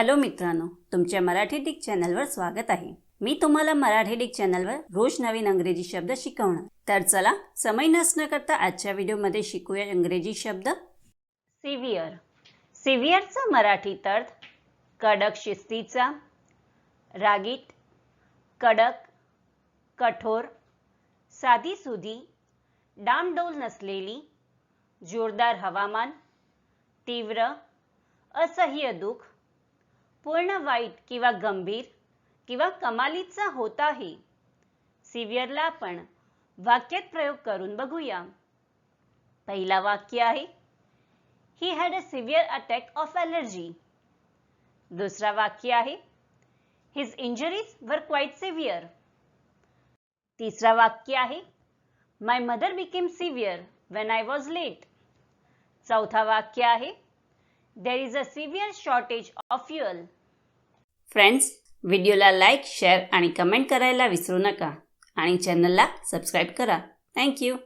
Hello मित्रांनो तुमच्या Marathi Dick चॅनलवर स्वागत आहे. मी तुम्हाला मराठी डिक चॅनलवर रोज नवीन अंग्रेजी शब्द शिकवणार. तर चला समय नसणं करता आजच्या व्हिडिओमध्ये शिकूया इंग्रजी शब्द. सिव्हिअर सिव्हिअरचा मराठी अर्थ कडक शिस्तीचा रागीट कडक कठोर साधीसुधी डामडौल नसलेली जोरदार हवामान तीव्र असह्य दुःख पूर्ण वाईट किंवा गंभीर किंवा कमालीचा होत आहे सिव्हिअरला आपण वाक्यात प्रयोग करून बघूया. पहिला वाक्य आहे he had a severe attack of allergy दुसरा वाक्य आहे his injuries were quite severe तिसरा वाक्य आहे my mother became severe when I was late चौथा वाक्य आहे there is a severe shortage of fuel. Friends व्हिडिओला लाईक शेअर आणि कमेंट करायला विसरू नका. आणि चॅनलला सबस्क्राईब करा. थँक्यू